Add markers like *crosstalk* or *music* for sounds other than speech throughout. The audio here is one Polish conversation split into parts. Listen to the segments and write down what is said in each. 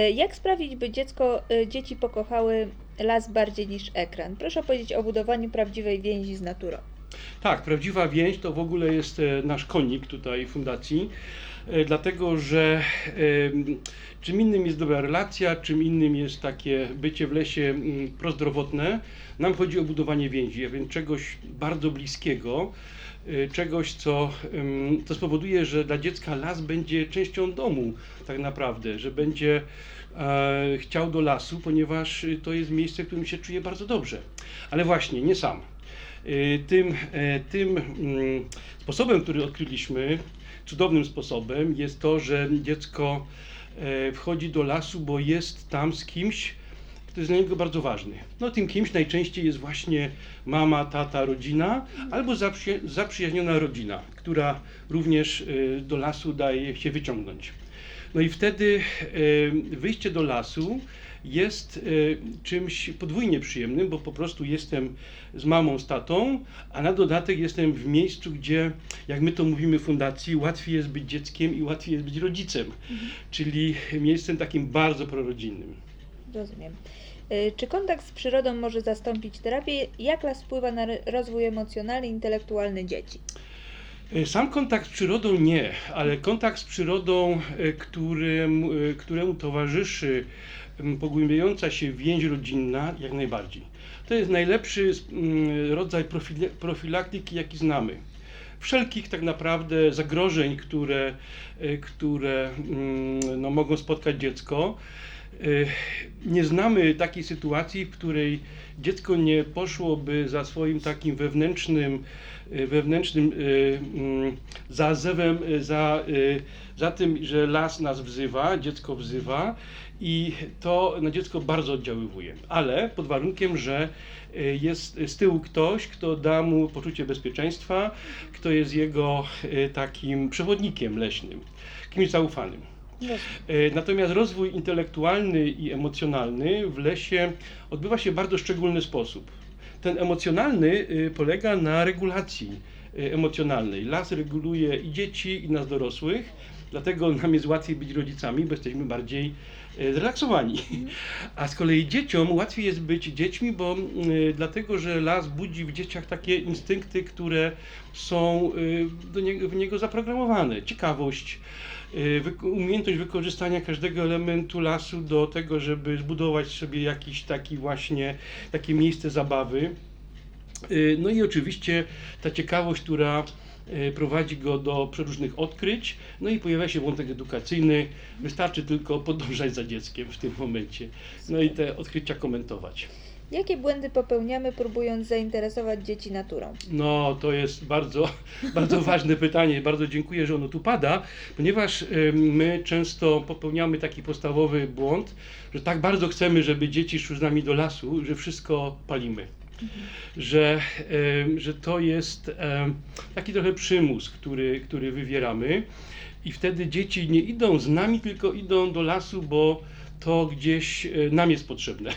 E, Jak sprawić, by dziecko, e, dzieci pokochały las bardziej niż ekran? Proszę opowiedzieć o budowaniu prawdziwej więzi z naturą. Tak, prawdziwa więź to w ogóle jest e, nasz konik tutaj fundacji, dlatego że czym innym jest dobra relacja, czym innym jest takie bycie w lesie prozdrowotne. Nam chodzi o budowanie więzi, a więc czegoś bardzo bliskiego, czegoś, co, co spowoduje, że dla dziecka las będzie częścią domu tak naprawdę, że będzie e, chciał do lasu, ponieważ y, to jest miejsce, w którym się czuje bardzo dobrze. Ale właśnie, nie sam. Y, Tym, e, tym mm, sposobem, który odkryliśmy, cudownym sposobem, jest to, że dziecko e, wchodzi do lasu, bo jest tam z kimś, kto jest dla niego bardzo ważny. No tym kimś najczęściej jest właśnie mama, tata, rodzina, albo zaprzy, zaprzyjaźniona rodzina, która również e, do lasu daje się wyciągnąć. No i wtedy e, wyjście do lasu jest e, czymś podwójnie przyjemnym, bo po prostu jestem z mamą, z tatą, a na dodatek jestem w miejscu, gdzie, jak my to mówimy w fundacji, łatwiej jest być dzieckiem i łatwiej jest być rodzicem, czyli miejscem takim bardzo prorodzinnym. Rozumiem. E, Czy kontakt z przyrodą może zastąpić terapię? Jak las wpływa na rozwój emocjonalny i intelektualny dzieci? E, Sam kontakt z przyrodą nie, ale kontakt z przyrodą, e, którym, któremu towarzyszy pogłębiająca się więź rodzinna, jak najbardziej. To jest najlepszy rodzaj profilaktyki, jaki znamy. Wszelkich tak naprawdę zagrożeń, które, które no, mogą spotkać dziecko. E, Nie znamy takiej sytuacji, w której dziecko nie poszłoby za swoim takim wewnętrznym, e, wewnętrznym mm, zazewem, e, za, e, za tym, że las nas wzywa, dziecko wzywa i to na dziecko bardzo oddziaływuje, ale pod warunkiem, że jest z tyłu ktoś, kto da mu poczucie bezpieczeństwa, kto jest jego takim przewodnikiem leśnym, kimś zaufanym. E, Natomiast rozwój intelektualny i emocjonalny w lesie odbywa się w bardzo szczególny sposób. Ten emocjonalny y, polega na regulacji y, emocjonalnej. Las reguluje i dzieci, i nas dorosłych, dlatego nam jest łatwiej być rodzicami, bo jesteśmy bardziej y, zrelaksowani. A z kolei dzieciom łatwiej jest być dziećmi, bo y, dlatego, że las budzi w dzieciach takie instynkty, które są y, do niego, w niego zaprogramowane. Ciekawość, umiejętność wykorzystania każdego elementu lasu do tego, żeby zbudować sobie jakiś taki właśnie, takie miejsce zabawy. Y, No i oczywiście ta ciekawość, która y, prowadzi go do przeróżnych odkryć, no i pojawia się wątek edukacyjny. Wystarczy tylko podążać za dzieckiem w tym momencie, no i te odkrycia komentować. Jakie błędy popełniamy, próbując zainteresować dzieci naturą? No, to jest bardzo, *laughs* bardzo ważne pytanie. Bardzo dziękuję, że ono tu pada, ponieważ y, my często popełniamy taki podstawowy błąd, że tak bardzo chcemy, żeby dzieci szły z nami do lasu, że wszystko palimy. Że, że to jest taki trochę przymus, który, który wywieramy, i wtedy dzieci nie idą z nami, tylko idą do lasu, bo to gdzieś y, nam jest potrzebne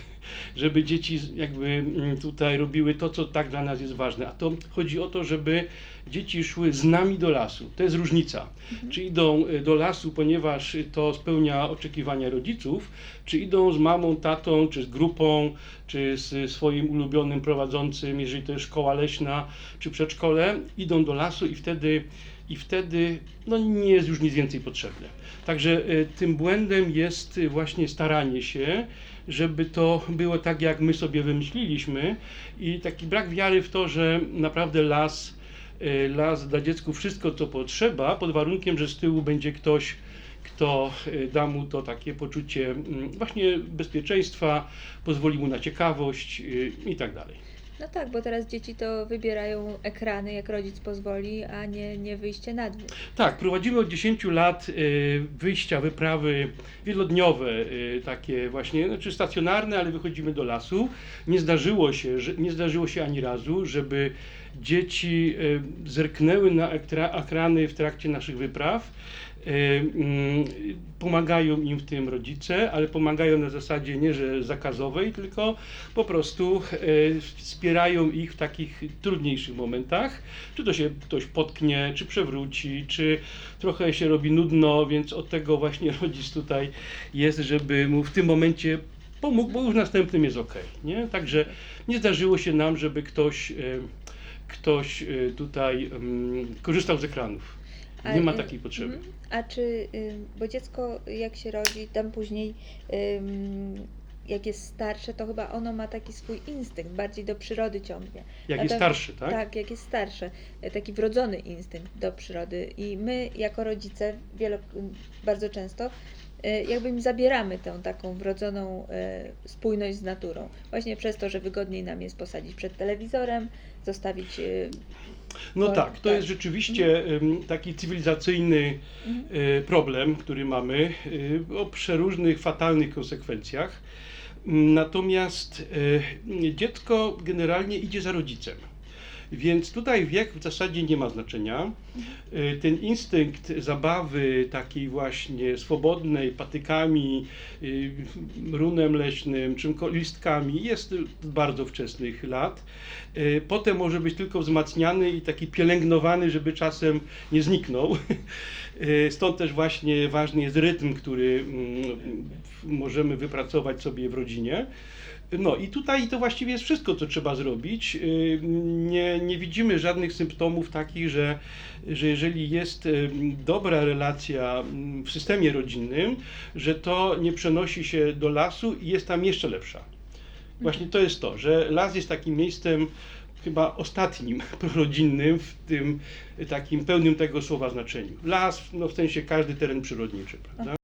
żeby dzieci jakby mm, tutaj robiły to, co tak dla nas jest ważne. A to chodzi o to, żeby dzieci szły z nami do lasu. To jest różnica. Czy idą y, do lasu, ponieważ to spełnia oczekiwania rodziców, czy idą z mamą, tatą, czy z grupą, czy z swoim ulubionym prowadzącym, jeżeli to jest szkoła leśna, czy przedszkole, idą do lasu i wtedy i wtedy no, nie jest już nic więcej potrzebne. Także y, tym błędem jest właśnie staranie się, żeby to było tak, jak my sobie wymyśliliśmy i taki brak wiary w to, że naprawdę las, y, las da dziecku wszystko, co potrzeba, pod warunkiem, że z tyłu będzie ktoś, kto y, da mu to takie poczucie mm, właśnie bezpieczeństwa, pozwoli mu na ciekawość y, i tak dalej. No tak, bo teraz dzieci to wybierają ekrany, jak rodzic pozwoli, a nie, nie wyjście na dwór. Tak, prowadzimy od 10 lat y, wyjścia, wyprawy wielodniowe, y, takie właśnie, znaczy stacjonarne, ale wychodzimy do lasu. Nie zdarzyło się, że, nie zdarzyło się ani razu, żeby dzieci y, zerknęły na ekra, ekrany w trakcie naszych wypraw. E, mm, Pomagają im w tym rodzice, ale pomagają na zasadzie nie, że zakazowej, tylko po prostu e, wspierają ich w takich trudniejszych momentach. Czy to się ktoś potknie, czy przewróci, czy trochę się robi nudno, więc od tego właśnie *laughs* rodzic tutaj jest, żeby mu w tym momencie pomógł, bo już następnym jest ok. Nie? Także nie zdarzyło się nam, żeby ktoś, e, ktoś tutaj mm, korzystał z ekranów. A, Nie ma takiej potrzeby. mhm. A czy, bo dziecko jak się rodzi, tam później jak jest starsze, to chyba ono ma taki swój instynkt, bardziej do przyrody ciągnie. Jak jest starszy, tak? Tak, jak jest starsze, y, taki wrodzony instynkt do przyrody. I my jako rodzice wielo, bardzo często y, jakby im zabieramy tę taką wrodzoną y, spójność z naturą. Właśnie przez to, że wygodniej nam jest posadzić przed telewizorem, zostawić y, No Bo- tak, to tak. jest rzeczywiście taki cywilizacyjny e, problem, który mamy e, o przeróżnych, fatalnych konsekwencjach. Natomiast dziecko generalnie idzie za rodzicem. Więc tutaj wiek w zasadzie nie ma znaczenia. E, Ten instynkt zabawy takiej właśnie swobodnej, patykami, y, runem leśnym, czymko, listkami jest bardzo wczesnych lat. E, Potem może być tylko wzmacniany i taki pielęgnowany, żeby czasem nie zniknął. *laughs* E, Stąd też właśnie ważny jest rytm, który mm, możemy wypracować sobie w rodzinie. No i tutaj to właściwie jest wszystko, co trzeba zrobić. Yy, Nie, nie widzimy żadnych symptomów takich, że, że jeżeli jest yy, dobra relacja mm, w systemie rodzinnym, że to nie przenosi się do lasu i jest tam jeszcze lepsza. Właśnie to jest to, że las jest takim miejscem chyba ostatnim *laughs* prorodzinnym w tym takim pełnym tego słowa znaczeniu. Las, no w sensie każdy teren przyrodniczy, prawda?